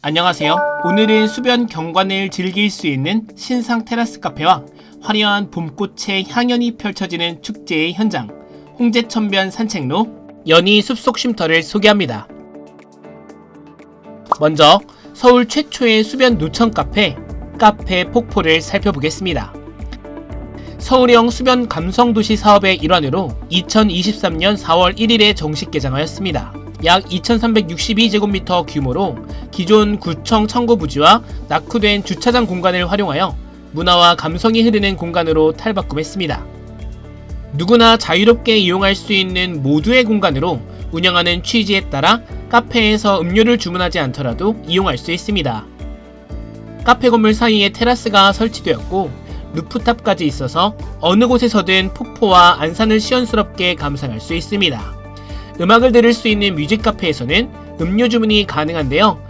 안녕하세요. 오늘은 수변 경관을 즐길 수 있는 신상 테라스 카페와 화려한 봄꽃의 향연이 펼쳐지는 축제의 현장, 홍제천변 산책로, 연희 숲속 쉼터를 소개합니다. 먼저 서울 최초의 수변 노천 카페, 카페 폭포를 살펴보겠습니다. 서울형 수변 감성도시 사업의 일환으로 2023년 4월 1일에 정식 개장하였습니다. 약 2362제곱미터 규모로 기존 구청 청구 부지와 낙후된 주차장 공간을 활용하여 문화와 감성이 흐르는 공간으로 탈바꿈했습니다. 누구나 자유롭게 이용할 수 있는 모두의 공간으로 운영하는 취지에 따라 카페에서 음료를 주문하지 않더라도 이용할 수 있습니다. 카페 건물 사이에 테라스가 설치되었고 루프탑까지 있어서 어느 곳에서든 폭포와 안산을 시원스럽게 감상할 수 있습니다. 음악을 들을 수 있는 뮤직 카페에서는 음료 주문이 가능한데요.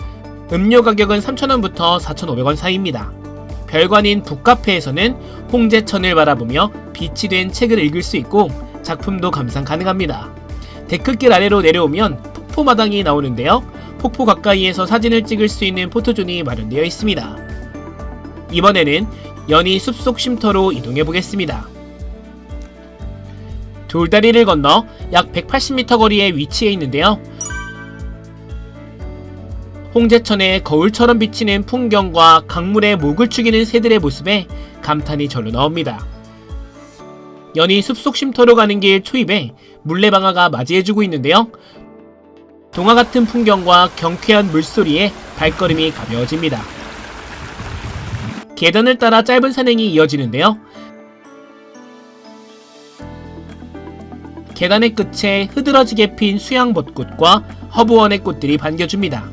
음료 가격은 3,000원부터 4,500원 사이입니다. 별관인 북카페에서는 홍제천을 바라보며 빛이 된 책을 읽을 수 있고 작품도 감상 가능합니다. 데크길 아래로 내려오면 폭포 마당이 나오는데요. 폭포 가까이에서 사진을 찍을 수 있는 포토존이 마련되어 있습니다. 이번에는 연희 숲속 쉼터로 이동해 보겠습니다. 돌다리를 건너 약 180m 거리에 위치해 있는데요. 홍제천의 거울처럼 비치는 풍경과 강물에 목을 축이는 새들의 모습에 감탄이 절로 나옵니다. 연희 숲속 쉼터로 가는 길 초입에 물레방아가 맞이해주고 있는데요. 동화 같은 풍경과 경쾌한 물소리에 발걸음이 가벼워집니다. 계단을 따라 짧은 산행이 이어지는데요. 계단의 끝에 흐드러지게 핀 수양벚꽃과 허브원의 꽃들이 반겨줍니다.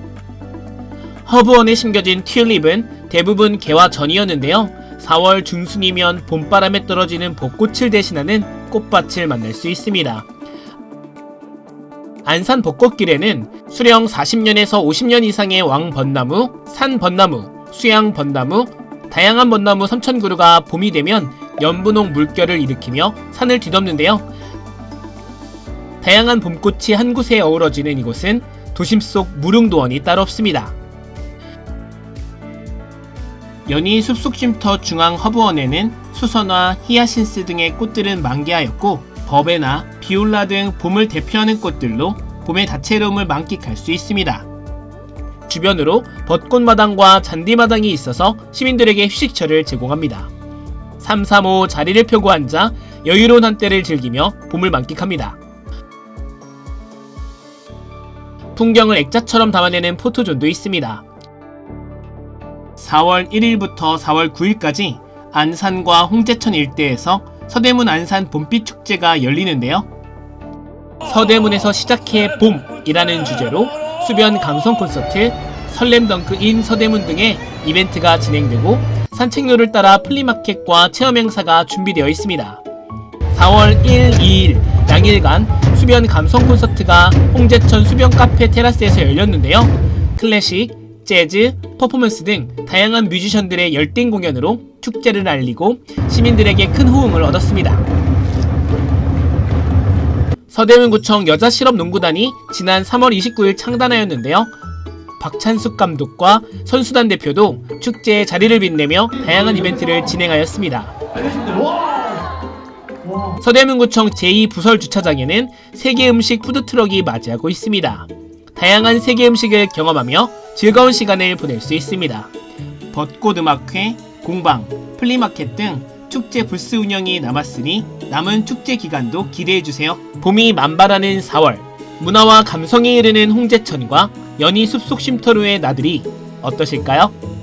허브원에 심겨진 튤립은 대부분 개화 전이었는데요. 4월 중순이면 봄바람에 떨어지는 벚꽃을 대신하는 꽃밭을 만날 수 있습니다. 안산 벚꽃길에는 수령 40년에서 50년 이상의 왕벚나무, 산벚나무, 수양벚나무, 다양한 벚나무 3,000그루가 봄이 되면 연분홍 물결을 일으키며 산을 뒤덮는데요. 다양한 봄꽃이 한 곳에 어우러지는 이곳은 도심 속 무릉도원이 따로 없습니다. 연희 숲속 쉼터 중앙 허브원에는 수선화, 히아신스 등의 꽃들은 만개하였고 버베나 비올라 등 봄을 대표하는 꽃들로 봄의 다채로움을 만끽할 수 있습니다. 주변으로 벚꽃마당과 잔디마당이 있어서 시민들에게 휴식처를 제공합니다. 335 자리를 펴고 앉아 여유로운 한때를 즐기며 봄을 만끽합니다. 풍경을 액자처럼 담아내는 포토존도 있습니다. 4월 1일부터 4월 9일까지 안산과 홍제천 일대에서 서대문 안산 봄빛 축제가 열리는데요. 서대문에서 시작해 봄이라는 주제로 수변 감성 콘서트, 설렘 덩크 인 서대문 등의 이벤트가 진행되고 산책로를 따라 플리마켓과 체험 행사가 준비되어 있습니다. 4월 1, 2일 양일간 수변 감성 콘서트가 홍제천 수변 카페 테라스에서 열렸는데요. 클래식, 재즈, 퍼포먼스 등 다양한 뮤지션들의 열띤 공연으로 축제를 알리고 시민들에게 큰 호응을 얻었습니다. 서대문구청 여자실업농구단이 지난 3월 29일 창단하였는데요. 박찬숙 감독과 선수단 대표도 축제에 자리를 빛내며 다양한 이벤트를 진행하였습니다. 서대문구청 제2부설 주차장에는 세계 음식 푸드트럭이 맞이하고 있습니다. 다양한 세계 음식을 경험하며 즐거운 시간을 보낼 수 있습니다. 벚꽃 음악회, 공방, 플리마켓 등 축제 부스 운영이 남았으니 남은 축제 기간도 기대해주세요. 봄이 만발하는 4월, 문화와 감성이 흐르는 홍제천과 연희 숲속 쉼터로의 나들이 어떠실까요?